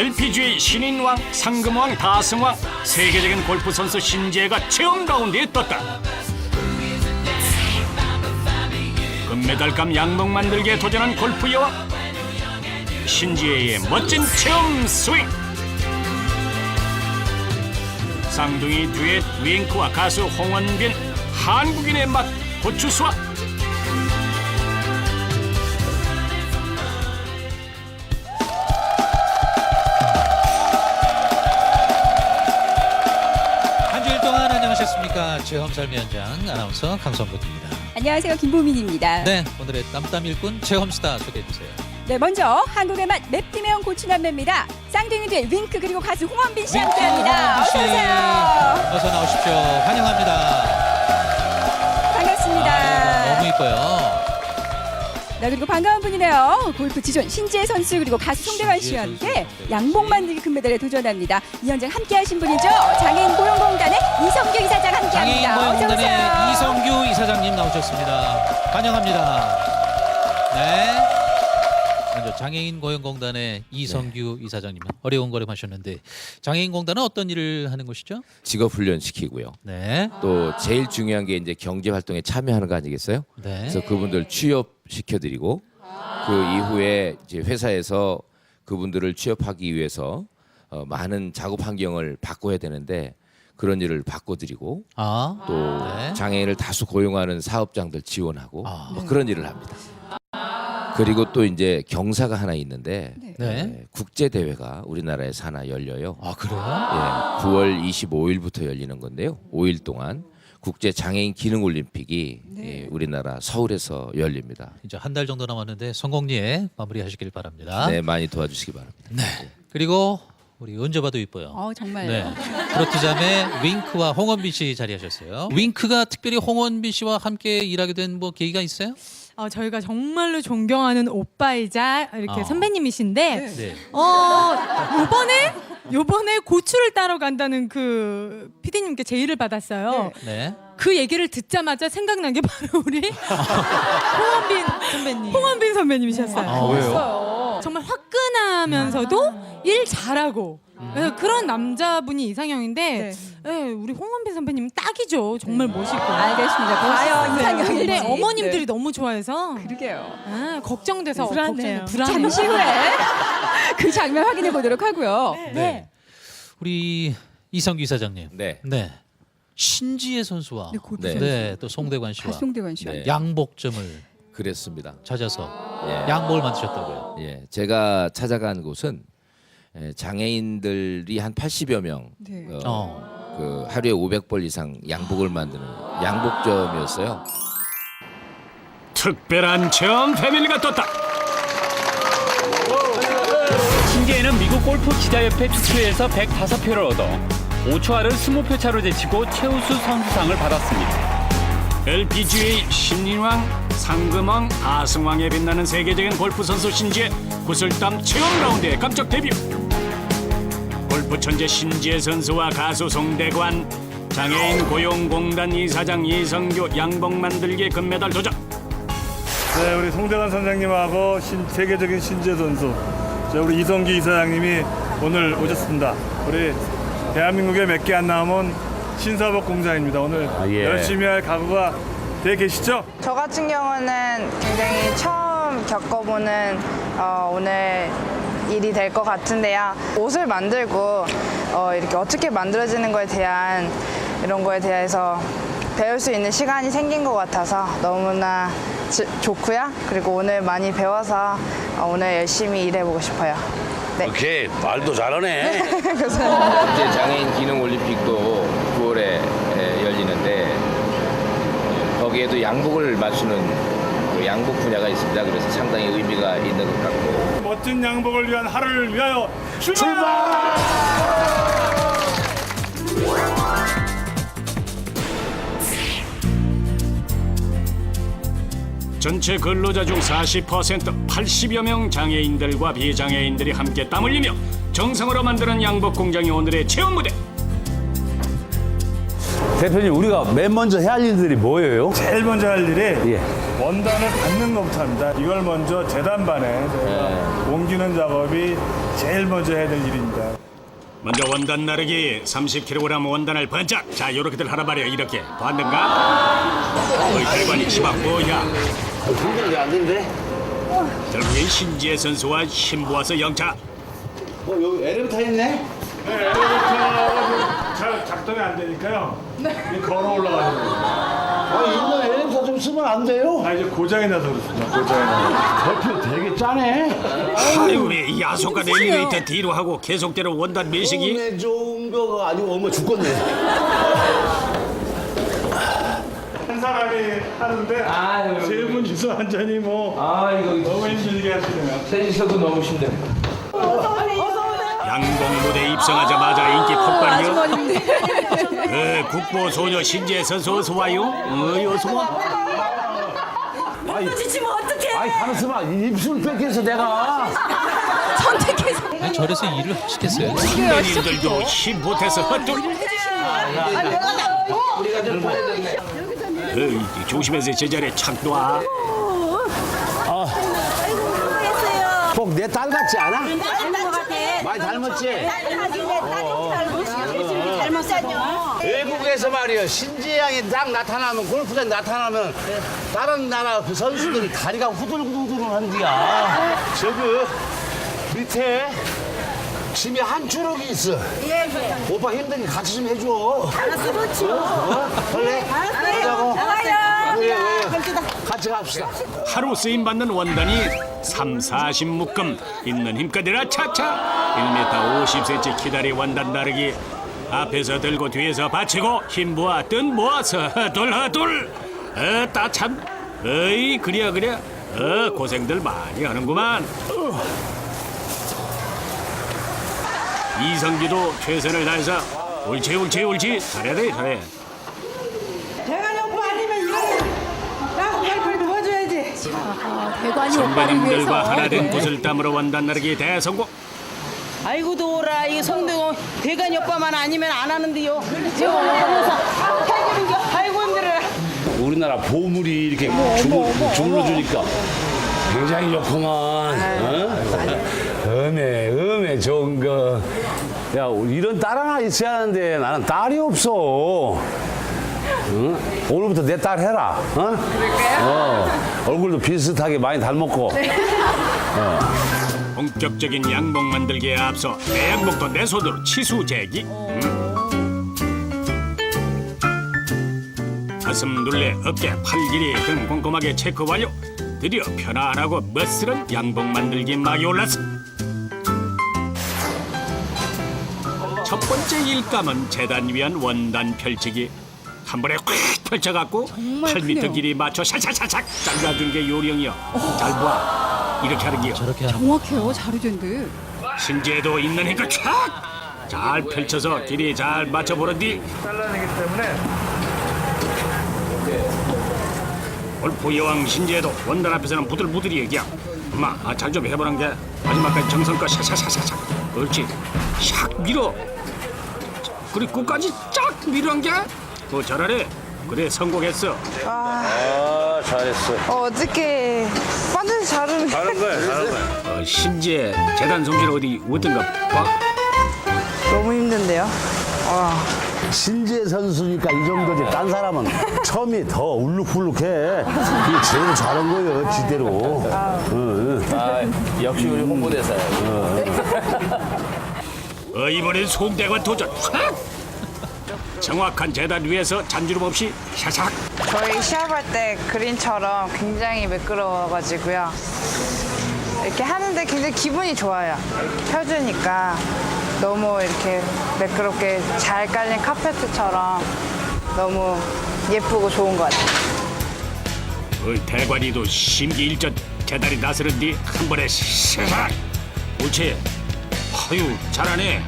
LPGA 신인왕, 상금왕, 다승왕, 세계적인 골프 선수 신재가 체험 가운데에 떴다. 금메달감 양복 만들기에 도전한 골프 여왕 신지혜의 멋진 체험 스윙. 쌍둥이 듀엣 윙크와 가수 홍원빈 한국인의 맛 고추 수확. 안녕하셨습니까? 체험 삶의 현장 아나운서 강성국입니다. 안녕하세요. 김보민입니다. 네. 네, 오늘의 땀땀 일꾼 체험 스타 소개해 주세요. 먼저 한국의 맛 맵기매운 고추남매입니다. 쌍둥이들 윙크 그리고 가수 홍원빈 씨 함께합니다. 씨, 어서 오세요. 어서 나오십시오. 환영합니다. 반갑습니다. 아, 너무 이뻐요. 네, 그리고 반가운 분이네요. 골프 지존 신지혜 선수 그리고 가수 송대관 씨와 함께. 양복 만들기 금메달에 도전합니다. 이 현장 함께 하신 분이죠. 장애인 고용공단의 이성규 이사장 장애인 함께합니다. 어서 고용공단의 오세요. 이성규 이사장님 나오셨습니다. 환영합니다. 네. 먼저 장애인 고용공단의 이성규 네. 이사장님 어려운 걸음 하셨는데 장애인 공단은 어떤 일을 하는 곳이죠? 직업 훈련 시키고요. 네. 또 제일 중요한 게 이제 경제 활동에 참여하는 거 아니겠어요? 네. 그래서 그분들 취업 시켜드리고 그 이후에 이제 회사에서 그분들을 취업하기 위해서 어, 많은 작업 환경을 바꿔야 되는데 그런 일을 바꿔드리고 아. 또 네. 장애인을 다수 고용하는 사업장들 지원하고 아. 뭐 그런 일을 합니다. 그리고 또 이제 경사가 하나 있는데 네. 국제 대회가 우리나라에서 하나 열려요. 아, 그래요? 예, 9월 25일부터 열리는 건데요. 5일 동안 국제 장애인 기능 올림픽이 예, 우리나라 서울에서 열립니다. 이제 한 달 정도 남았는데 성공리에 마무리하시길 바랍니다. 네, 많이 도와주시기 바랍니다. 그리고 우리 언제 봐도 이뻐요. 어, 정말요. 네. 프로티자매 윙크와 홍원빈 씨 자리하셨어요. 윙크가 특별히 홍원빈 씨와 함께 일하게 된 뭐 계기가 있어요? 어, 저희가 정말로 존경하는 오빠이자 이렇게 어. 선배님이신데 네. 어 요번에 요번에 고추를 따러 간다는 그 피디님께 제의를 받았어요. 네. 그 얘기를 듣자마자 생각난 게 바로 우리 홍원빈 선배님. 홍원빈 선배님이셨어요. 아, 왜요? 정말 화끈하면서도 일 잘하고 그래서 그런 남자분이 이상형인데 예, 우리 홍원빈 선배님 딱이죠. 정말 멋있고. 알겠습니다. 과연 이상형일지. 근데 어머님들이 네. 너무 좋아해서 그러게요. 아, 걱정돼서 불안해요. 걱정, 불안해요. 잠시 후에 그 장면 확인해 보도록 하고요. 네. 우리 이성규 이사장님. 네. 네. 신지혜 선수와 네, 네. 네, 또 송대관 씨와 가송대관 씨와 네. 양복점을 그랬습니다. 찾아서 예. 양복을 만드셨다고요. 예, 제가 찾아간 곳은 예, 장애인들이 한 80여 명, 네. 어, 어. 그 하루에 500벌 이상 양복을 만드는 양복점이었어요. 특별한 체험 패밀리가 떴다. 신재는 미국 골프 기자협회 투표에서 105표를 얻어 오초아를 20표 차로 제치고 최우수 선수상을 받았습니다. LPGA 신인왕, 상금왕, 다승왕에 빛나는 세계적인 골프 선수 신지혜 구슬땀 체험 라운드에 깜짝 데뷔. 골프 천재 신지혜 선수와 가수 송대관, 장애인 고용공단 이사장 이성규 양복 만들기 금메달 도전. 네, 우리 송대관 선장님하고 신- 세계적인 신재 선수, 저 우리 이성기 이사장님이 오늘 오셨습니다. 우리 대한민국에 몇 개 안 남은 신사복 공장입니다. 오늘 열심히 할 각오가 돼 계시죠? 저 같은 경우는 굉장히 처음 겪어보는 어, 오늘 일이 될 것 같은데요. 옷을 만들고 어, 이렇게 어떻게 만들어지는 거에 대한 이런 거에 대해서 배울 수 있는 시간이 생긴 것 같아서 너무나 지- 좋고요. 그리고 오늘 많이 배워서 어, 오늘 열심히 일해보고 싶어요. 네. 오케이 말도 잘하네. 국제 장애인 기능 올림픽도 9월에 열리는데 예, 거기에도 양복을 맞추는 그 양복 분야가 있습니다. 그래서 상당히 의미가 있는 것 같고 멋진 양복을 위한 하루를 위하여 출발! 전체 근로자 중 40% 80여 명 장애인들과 비장애인들이 함께 땀 흘리며 정성으로 만드는 양복 공장이 오늘의 체험 무대. 대표님 우리가 맨 먼저 해야 할 일들이 뭐예요? 제일 먼저 할 일이 예. 원단을 받는 것부터 합니다. 이걸 먼저 재단반에 저희가 옮기는 작업이 제일 먼저 해야 될 일입니다. 먼저 원단 나르기 30kg 원단을 번쩍 자 요렇게들 하란 말이야 이렇게 봤는가? 어이 대관이 심한 뭐야 힘들게 안 된대. 결국엔 신지혜 선수와 신부와서 영차 어, 여기 엘리베이터 있네? 네, 엘리베이터가 잘 작동이 안 되니까요. 이 걸어 거예요. 아, 이거 엘리베이터 좀 쓰면 안 돼요? 아, 이제 고장이 나서 그렇습니다. 고장이 나서. 대표 되게 짜네. 아유 왜 야속한 엘리베이터 뒤로 하고 계속되는 원단 밀식이 몸에 좋은 거가 아니고 엄마 죽겠네. 한 사람이 하는데 세 분이서 완전히 뭐 아 이거 너무 힘들게 하시네요. 셋이서도 너무 힘들어. 무대 입성하자마자 인기 폭발이요 그 국보 소녀 신지혜 선수 어서 와요 어이 어서 와 지치면 어떡해? 아이, 가만있어봐. 입술 뺏겨서 내가. 선택해서 아니, 저래서 일을 하시겠어요? 선배님들도 힘 못해서 헛둘 어이 조심해서 제자리에 착 놔. 꼭내 딸 같지 않아? 많이 닮았지? 닮았어. 외국에서 말이요. 신지혜 양이 딱 나타나면 골프장 나타나면 다른 나라 그 선수들이 다리가 후들후들 한디야. 저기 밑에 짐이 한 주럭이 있어. 오빠 힘드니 같이 좀 해줘. 알았어 그렇지. 어? 그래? 그래 그래 같이 갑시다. 하루 쓰임 받는 원단이 3, 40 묶음 있는 힘껏 이라 차차 1m 50cm 기다리 원단 나르기. 앞에서 들고 뒤에서 받치고 힘 모아 뜬 모아서 헛둘 어따 참. 어이 그래야 그래 어 고생들 많이 하는구만. 이성기도 최선을 다해서 옳지 옳지 옳지. 잘해 잘해. 대관이 오빠 아니면 이거는 나 그걸 도와줘야지. 대관이 오빠를 선배님들과 위해서. 하나 된 구슬땀으로 원단 나르기 대성공 아이고 도라 이 성대고 대관이 오빠만 아니면 안 하는데요. 게 아이고 힘들어. 우리나라 보물이 이렇게 주물, 주물러 주니까 굉장히 좋구만. 어? 음에, 음에 좋은 거. 야, 이런 딸 하나 있어야 하는데 나는 딸이 없어. 응? 오늘부터 내 딸 해라. 어? 어. 얼굴도 비슷하게 많이 닮았고. 본격적인 양복 만들기에 앞서 내 양복도 내 손으로 치수 제기. 음. 가슴 둘레, 어깨, 팔 길이 등 꼼꼼하게 체크 완료. 드디어 편안하고 멋스런 양복 만들기 막이 올랐어. 첫 번째 일감은 재단 위한 원단 펼치기. 한 번에 꽉 펼쳐갖고 팔 미터 크네요. 길이 맞춰 샤샤샤샥 잘라준 게 요령이여. 잘 봐. 이렇게 하는 게요. 저렇게 하는 정확해요. 자르된 듯. 신지에도 있는 힘껏 촥 잘 펼쳐서 길이 잘 맞춰보는 뒤 잘라내기 때문에. 골프 여왕 신지에도 원단 앞에서는 부들부들이 얘기야. 엄마 아, 잘 좀 해보는 게. 마지막까지 정성껏 샤샤샤샤샥 그렇지. 샥 밀어. 그리고 끝까지 쫙 밀은 게더 잘하네 그래 성공했어. 아, 잘했어. 어, 어떻게 완전 잘하는 잘한 거야, 잘한 거야. 어, 신지에 재단 솜씨는 어디 어떤가 봐 너무 힘든데요. 와. 신지혜 선수니까 이 정도지. 딴 사람은 처음이 더 울룩불룩해. 이게 제일 잘한 거예요, 지대로. 응, 응. 아 역시 우리 홍보대사야. 어, 이번엔 송대관 도전 확! 정확한 재단 위에서 잔주름 없이 샤샥 저희 시합할 때 그린처럼 굉장히 매끄러워가지고요. 이렇게 하는데 굉장히 기분이 좋아요. 이렇게 펴주니까 너무 이렇게 매끄럽게 잘 깔린 카페트처럼 너무 예쁘고 좋은 것 같아요. 어, 대관이도 심기일전 재단이 나서는 뒤 한 번에 샤샥 옳지 아유 잘하네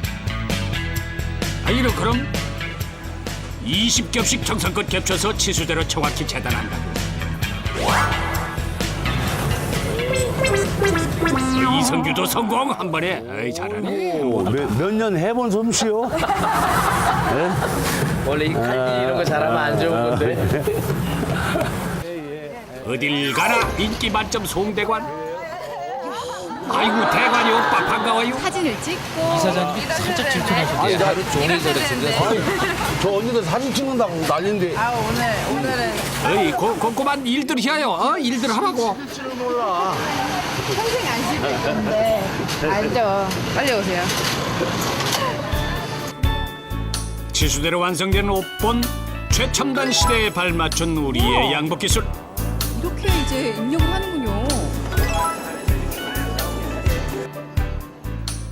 아 이런 그럼 20겹씩 정성껏 겹쳐서 치수대로 정확히 재단한다 이성규도 성공! 한 번에 아이 잘하네. 몇 년 해본 솜씨요? 원래 이 칼질 이런 거 잘하면 안 좋은 건데. 어딜 가나 인기 만점 송대관 아이고 대관이 오빠 반가워요. 사진을 찍고 이사장님이 살짝 질투나셨대요. 나를 종이 저 언니들 사진 찍는다고 난리인데. 아 오늘 오늘은 어이 고, 꼼꼼한 일들 해요. 어? 일들 하라고. 평생 안 씻을 건데 알죠. 빨리 오세요. 지수대로 완성된 옷본 최첨단 시대에 발맞춘 우리의 양복 기술. 이렇게 이제 입력을 하는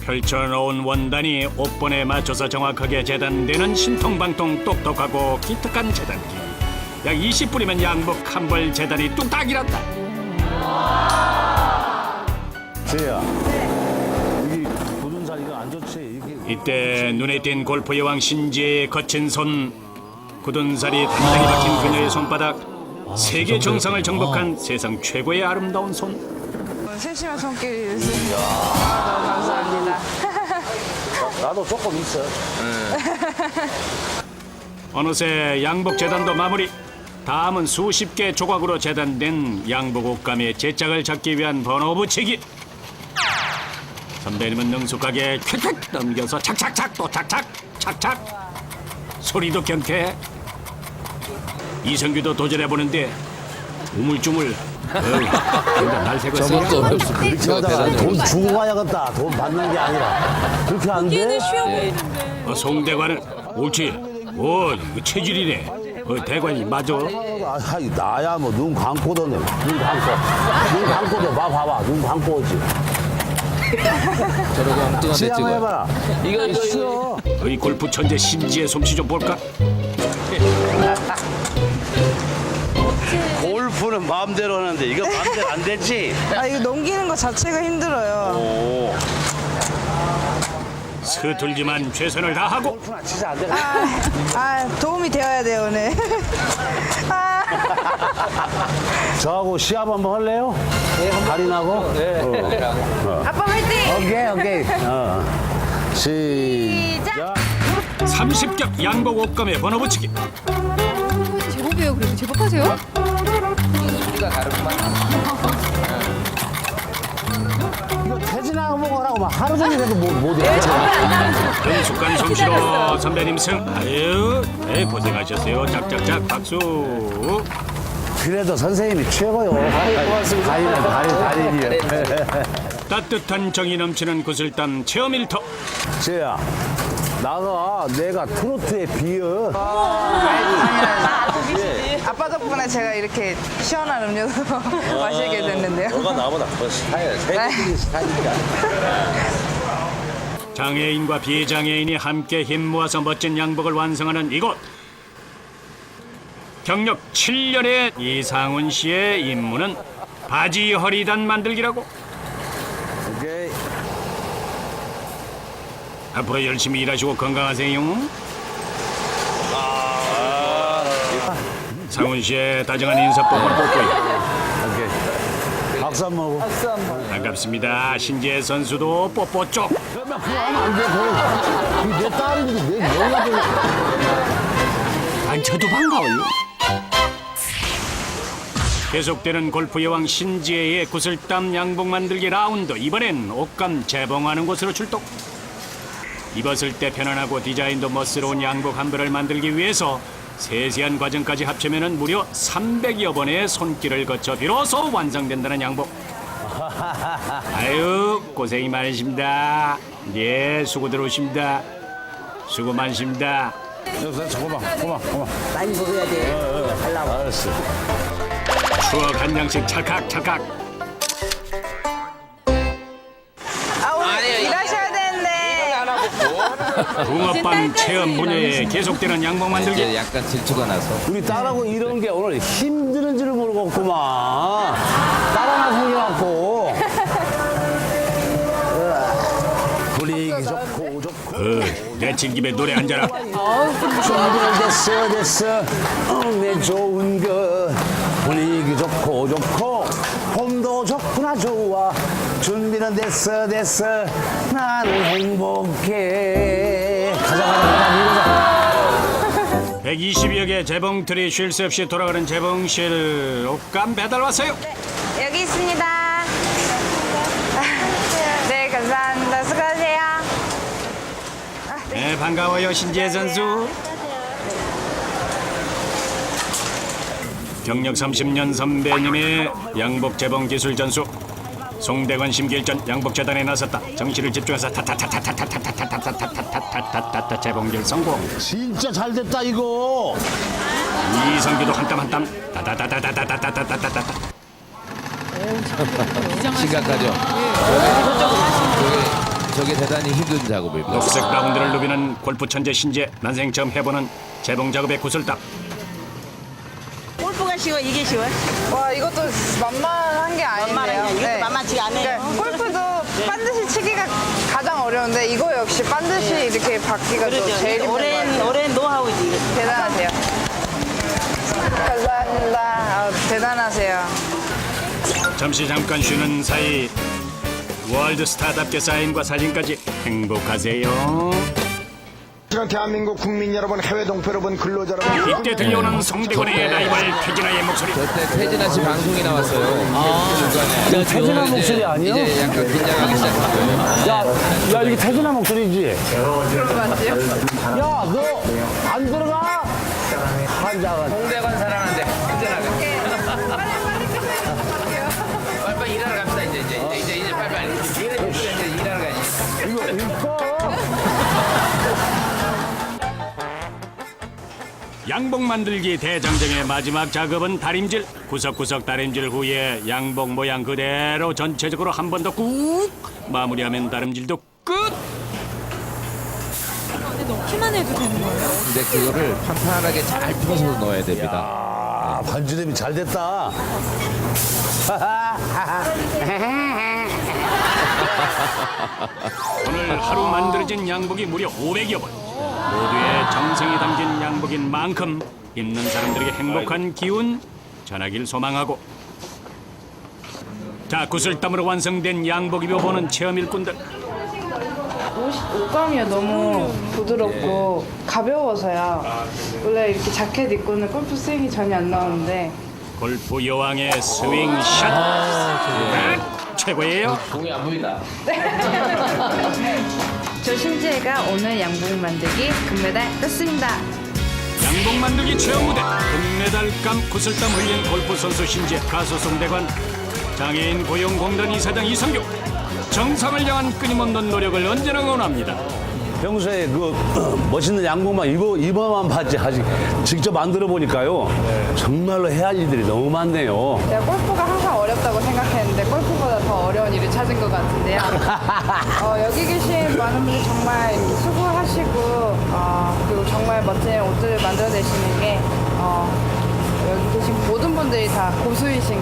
펼쳐놓은 원단이 옷본에 맞춰서 정확하게 재단되는 신통방통 똑똑하고 기특한 재단기. 약 20분이면 양복 한 벌 재단이 뚝딱이란다. 자리가 안 좋지. 이게 이때 눈에 띈 골프 여왕 신지의 거친 손, 굳은 살이 단단히 박힌 그녀의 손바닥, 세계 정상을 정복한 세상 최고의 아름다운 손. 세심한 손길이 있으시죠. 나도 조금 있어. 어느새 양복 재단도 마무리. 다음은 수십 개 조각으로 재단된 양복 옷감의 제짝을 잡기 위한 번호 붙이기. 선배님은 능숙하게 퀵퀵 넘겨서 착착착 또 착착 착착 소리도 경쾌해. 이성규도 도전해 보는데 우물쭈물. 어이, 근데 날 새고 있어. 돈 주고 가야겠다. 돈 받는 게 아니라. 그렇게 안 돼? 얘는 쉬워 보이는데. 어, 송대관은 옳지. 오, 이거 체질이네. 어, 대관이 맞아. 아, 아이, 나야 뭐 눈 감고도 내. 눈 감고. 눈 감고도 봐 봐봐. 눈 감고 오지. 저러고 엉뚱한 데 한번 찍어요. 해봐라. 이거 있어. 이 골프 천재 신지의 솜씨 좀 볼까? 골프는 마음대로 하는데 이거 마음대로 안 되지. 아 이거 넘기는 것 자체가 힘들어요. 서툴지만 최선을 다하고 진짜 안 돼. 아 도움이 되어야 돼요 오늘. 아. 저하고 시합 한번 할래요? 가린하고? 네. 아빠 화이팅! 오케이 오케이. 어. 시작. 30겹 양복 옷감에 번호 붙이기 제법이에요. 그래도 제법하세요? 이거 퇴진하고 하라고 막 하루 종일 해도 못, 못해. 능숙한 솜씨로 선배님 승 아유 네, 고생하셨어요 짝짝짝 박수 그래도 선생님이 최고요. 고맙습니다. 달인, 달인, 달인이요. 따뜻한 정이 넘치는 구슬땀 체험 일터 쟤야, 나가 내가 트로트에 비어. 아빠 덕분에 제가 이렇게 시원한 음료수 마시게 됐는데요. 너가 나보다 더 스타일, 세계적인 스타일이야. 장애인과 비장애인이 함께 힘 모아서 멋진 양복을 완성하는 이곳 경력 7년의 이상훈 씨의 임무는 바지 허리단 만들기라고 오케이. 앞으로 열심히 일하시고 건강하세요. 상훈 씨의 다정한 인사법을 뽑고요. 오케이. 박수 한번 하고. 반갑습니다. 신재 선수도 뽀뽀 쪽. 내 딸인데 내 되냐. 아니 저도 반가워요. 계속되는 골프 여왕 신지혜의 구슬땀 양복 만들기 라운드 이번엔 옷감 재봉하는 곳으로 출동. 입었을 때 편안하고 디자인도 멋스러운 양복 한 벌을 만들기 위해서 세세한 과정까지 합치면 무려 300여 번의 손길을 거쳐 비로소 완성된다는 양복. 아유 고생이 많으십니다. 예 수고들 오십니다. 수고 많으십니다. 여기서 잠깐만, 고마, 고마. 많이 먹어야 돼. 하려고. 알았어. 추억 한 장씩 찰칵 찰칵. 붕어빵 체험 분야에 계속되는 양복 만들기. 약간 질투가 나서 우리 딸하고 이런 게 오늘 힘드는 줄을 모르겠구만. 딸 하나 생겨갖고. 분위기 좋고 좋고. 어, 내친 김에 노래 한 잔. 준비는 됐어 됐어 내 좋은 것 분위기 좋고 좋고 준비는 됐어 됐어 나는 행복해 가자 가자 가자 120여 개 재봉틀이 쉴 새 없이 돌아가는 재봉실 옷감 배달 왔어요. 네, 여기 있습니다. 네, 감사합니다. 수고하세요. 네 반가워요 신지혜 선수. 경력 30년 선배님의 양복 재봉 기술 전수 송대관 심기일전 양복 재단에 나섰다. 정신을 집중해서 타타타타타타타타타타타타타타타타타타 재봉길 성공. 진짜 잘 됐다 이거. 이성기도 한 땀 한땀 타타타타타타타타타타타타. 심각하죠. 저게, 저게 대단히 힘든 작업입니다. 녹색 라운드를 누비는 골프 천재 신재 난생 처음 해보는 재봉 작업의 구슬땀. 골프가 쉬워 이게 쉬워? 와 이것도 만만한 게 아닌데요. 만만하냐? 이것도 만만치가 않아요. 그러니까 골프도 반드시 치기가 가장 어려운데 이거 역시 반드시 이렇게 받기가 또 제일 힘든 것 오랜 같아요. 오랜 노하우지 이거. 대단하세요. 감사합니다. 아, 대단하세요. 잠시 잠깐 쉬는 사이 월드 스타답게 사인과 사진까지 행복하세요. 시간 대한민국 국민 여러분, 해외 동포 여러분, 근로자 여러분. 이때 들려오는 송대관의 라이벌 태진아의 목소리. 저때 태진아 씨 방송이 나왔어요. 아, 태진아 목소리 아니에요? 이제 약간 긴장하기 시작한 거예요. 야, 야 이게 태진아 목소리지. 맞지요? 야, 너 안 들어가? 환장은. 양복 만들기 대장정의 마지막 작업은 다림질. 구석구석 다림질 후에 양복 모양 그대로 전체적으로 한 번 더 꾹 마무리하면 다림질도 끝. 근데 넣기만 해도 되는 거예요? 근데 그거를 판판하게 잘 풀어서 넣어야 됩니다. 아, 반지름이 잘 됐다. 오늘 하루 만들어진 양복이 무려 500여 벌. 모두의 정성이 담긴 양복인 만큼 입는 사람들에게 행복한 기운 전하길 소망하고. 자 구슬땀으로 완성된 양복 입어보는 체험 일꾼들. 옷, 옷감이 너무 부드럽고 가벼워서요. 원래 이렇게 자켓 입고는 골프 스윙이 전혀 안 나오는데. 골프 여왕의 스윙샷. 아, 최고예요. 공이 안 보인다. 저 신지혜가 오늘 양복 만들기 금메달 땄습니다. 양복 만들기 체험 무대. 금메달감 구슬땀 흘린 골프 선수 신재 가수 송대관 장애인 고용공단 이사장 이성규. 정상을 향한 끊임없는 노력을 언제나 응원합니다 평소에 그 멋있는 양복만 입어 입어만 봤지 아직 직접 만들어 보니까요 정말로 해야 할 일들이 너무 많네요. 제가 골프가 항상 어렵다고 생각했는데 골프보다 더 어려운 일을 찾은 것 같은데요. 어, 여기 계신 많은 분들 정말 수고하시고 어, 그리고 정말 멋진 옷들을 만들어내시는 게 어, 여기 계신 모든 분들이 다 고수이신